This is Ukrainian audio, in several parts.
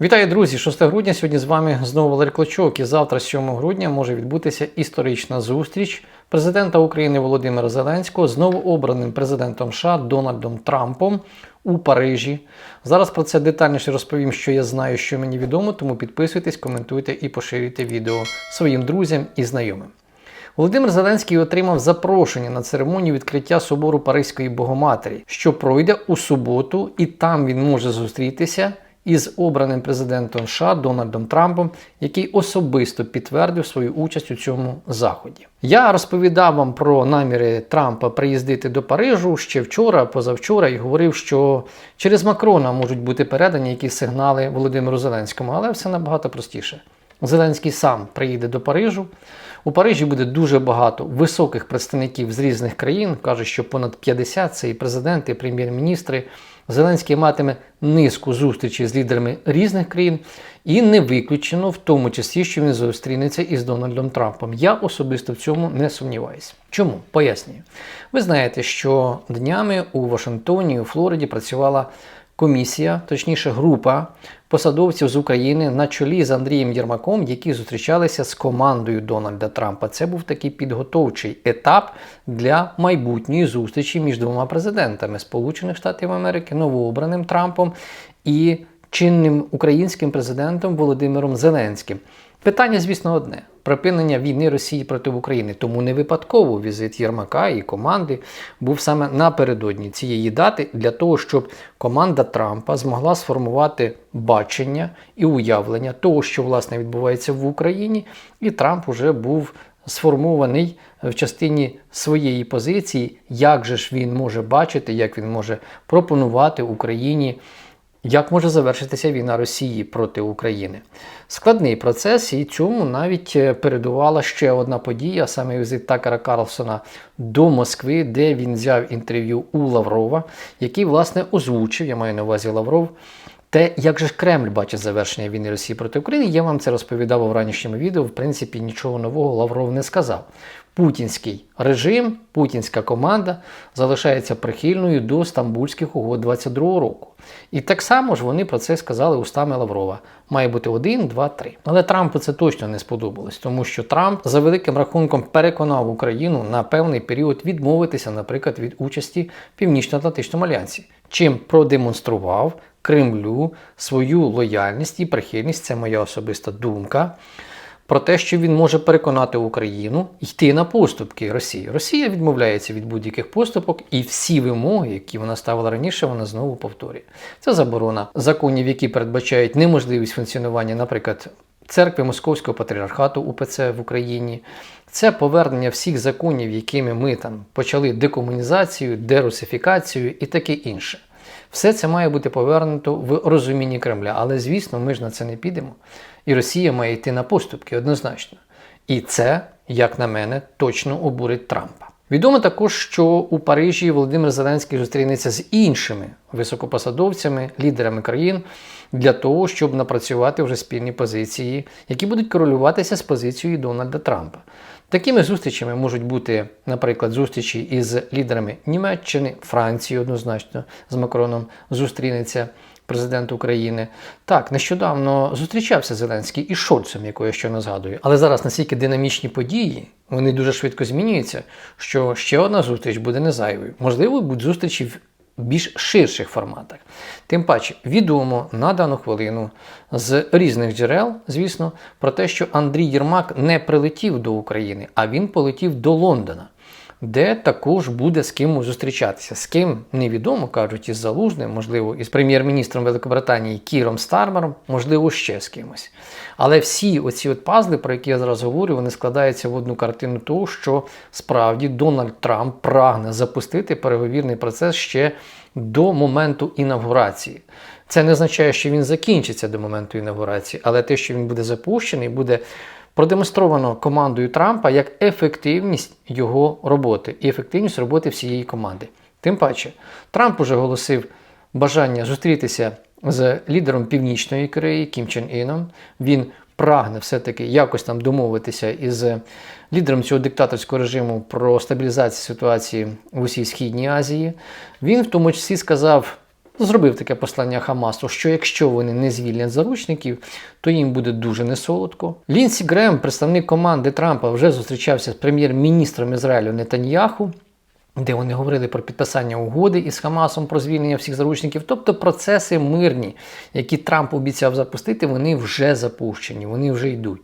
Вітаю, друзі! 6 грудня. Сьогодні з вами знову Валерій Клочок. І завтра, 7 грудня, може відбутися історична зустріч президента України Володимира Зеленського з новообраним президентом США Дональдом Трампом у Парижі. Зараз про це детальніше розповім, що я знаю, що мені відомо. Тому підписуйтесь, коментуйте і поширюйте відео своїм друзям і знайомим. Володимир Зеленський отримав запрошення на церемонію відкриття собору Паризької Богоматері, що пройде у суботу, і там він може зустрітися із обраним президентом США Дональдом Трампом, який особисто підтвердив свою участь у цьому заході. Я розповідав вам про наміри Трампа приїздити до Парижу ще вчора, позавчора, і говорив, що через Макрона можуть бути передані якісь сигнали Володимиру Зеленському, але все набагато простіше. Зеленський сам приїде до Парижу. У Парижі буде дуже багато високих представників з різних країн. Каже, що понад 50 це і президенти, і прем'єр-міністри. Зеленський матиме низку зустрічей з лідерами різних країн, і не виключено в тому числі, що він зустрінеться із Дональдом Трампом. Я особисто в цьому не сумніваюся. Чому? Пояснюю. Ви знаєте, що днями у Вашингтоні, у Флориді працювала комісія, точніше, група посадовців з України на чолі з Андрієм Єрмаком, які зустрічалися з командою Дональда Трампа. Це був такий підготовчий етап для майбутньої зустрічі між двома президентами Сполучених Штатів Америки, новообраним Трампом і чинним українським президентом Володимиром Зеленським. Питання, звісно, одне: припинення війни Росії проти України. Тому не випадково візит Єрмака і команди був саме напередодні цієї дати для того, щоб команда Трампа змогла сформувати бачення і уявлення того, що власне відбувається в Україні, і Трамп уже був сформований в частині своєї позиції, як же ж він може бачити, як він може пропонувати Україні. Як може завершитися війна Росії проти України? Складний процес, і цьому навіть е, передувала ще одна подія, саме візит Такера Карлсона до Москви, де він взяв інтерв'ю у Лаврова, який, власне, озвучив, я маю на увазі Лавров, те, як же Кремль бачить завершення війни Росії проти України, я вам це розповідав у ранішньому відео. В принципі, нічого нового Лавров не сказав. Путінський режим, путінська команда залишається прихильною до Стамбульських угод 22-го року. І так само ж вони про це сказали устами Лаврова. Має бути один, два, три. Але Трампу це точно не сподобалось, тому що Трамп за великим рахунком переконав Україну на певний період відмовитися, наприклад, від участі в Північно-Атлантичному альянсі, чим продемонстрував Кремлю свою лояльність і прихильність. Це моя особиста думка про те, що він може переконати Україну йти на поступки Росії. Росія відмовляється від будь-яких поступок, і всі вимоги, які вона ставила раніше, вона знову повторює. Це заборона законів, які передбачають неможливість функціонування, наприклад. Церкви Московського патріархату УПЦ в Україні це повернення всіх законів, якими ми там почали декомунізацію, дерусифікацію і таке інше. Все це має бути повернуто в розумінні Кремля. Але, звісно, ми ж на це не підемо. І Росія має йти на поступки однозначно. І це, як на мене, точно обурить Трампа. Відомо також, що у Парижі Володимир Зеленський зустрінеться з іншими високопосадовцями, лідерами країн для того, щоб напрацювати вже спільні позиції, які будуть корелюватися з позицією Дональда Трампа. Такими зустрічами можуть бути, наприклад, зустрічі із лідерами Німеччини, Франції однозначно з Макроном зустрінеться президент України. Так, нещодавно зустрічався Зеленський із Шольцем, якого я щойно згадую. Але зараз настільки динамічні події, вони дуже швидко змінюються, що ще одна зустріч буде не зайвою. Можливо, будуть зустрічі в більш ширших форматах. Тим паче, відомо на дану хвилину з різних джерел, звісно, про те, що Андрій Єрмак не прилетів до України, а він полетів до Лондона. Де також буде з ким зустрічатися. З ким невідомо кажуть, із Залужним, можливо, із прем'єр-міністром Великобританії Кіром Стармером, можливо, ще з кимось. Але всі оці от пазли, про які я зараз говорю, вони складаються в одну картину того, що справді Дональд Трамп прагне запустити переговірний процес ще до моменту інавгурації. Це не означає, що він закінчиться до моменту інавгурації, але те, що він буде запущений, буде продемонстровано командою Трампа як ефективність його роботи і ефективність роботи всієї команди. Тим паче, Трамп уже оголосив бажання зустрітися з лідером Північної Кореї Кім Чен Іном. Він прагне все-таки якось там домовитися із лідером цього диктаторського режиму про стабілізацію ситуації в усій Східній Азії. Він в тому числі сказав зробив таке послання Хамасу, що якщо вони не звільнять заручників, то їм буде дуже несолодко. Лінсі Грем, представник команди Трампа, вже зустрічався з прем'єр-міністром Ізраїлю Нетаньяху. Де вони говорили про підписання угоди із Хамасом про звільнення всіх заручників, тобто процеси мирні, які Трамп обіцяв запустити, вони вже запущені, вони вже йдуть.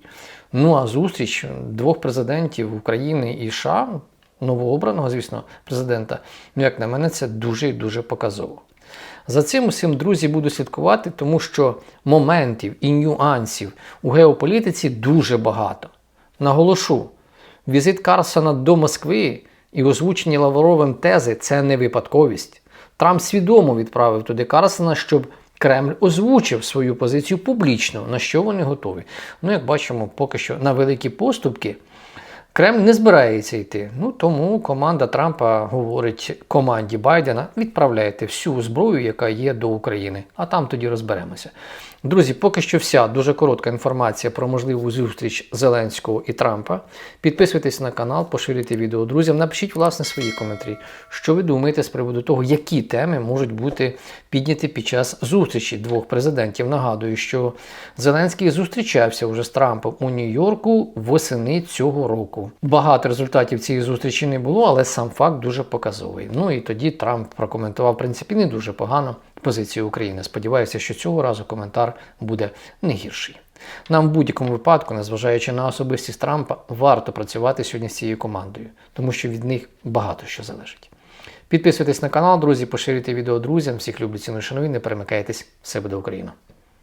Ну а зустріч двох президентів України і США, новообраного, звісно, президента, ну як на мене, це дуже і дуже показово. За цим усім, друзі, буду слідкувати, тому що моментів і нюансів у геополітиці дуже багато. Наголошу, візит Карсона до Москви і озвучені Лавровим тези це не випадковість. Трамп свідомо відправив туди Карсона, щоб Кремль озвучив свою позицію публічно, на що вони готові. Ну, як бачимо, поки що на великі поступки Кремль не збирається йти. Ну тому команда Трампа говорить команді Байдена: відправляйте всю зброю, яка є до України, а там тоді розберемося. Друзі, поки що вся дуже коротка інформація про можливу зустріч Зеленського і Трампа. Підписуйтесь на канал, поширюйте відео друзям, напишіть власне свої коментарі, що ви думаєте з приводу того, які теми можуть бути підняті під час зустрічі двох президентів. Нагадую, що Зеленський зустрічався вже з Трампом у Нью-Йорку восени цього року. Багато результатів цієї зустрічі не було, але сам факт дуже показовий. Ну і тоді Трамп прокоментував в принципі не дуже погано позицію України. Сподіваюся, що цього разу коментар буде не гірший. Нам в будь-якому випадку, незважаючи на особистість Трампа, варто працювати сьогодні з цією командою, тому що від них багато що залежить. Підписуйтесь на канал, друзі, поширюйте відео друзям. Всіх люблю ціну шановні, не перемикайтесь. Все буде Україна!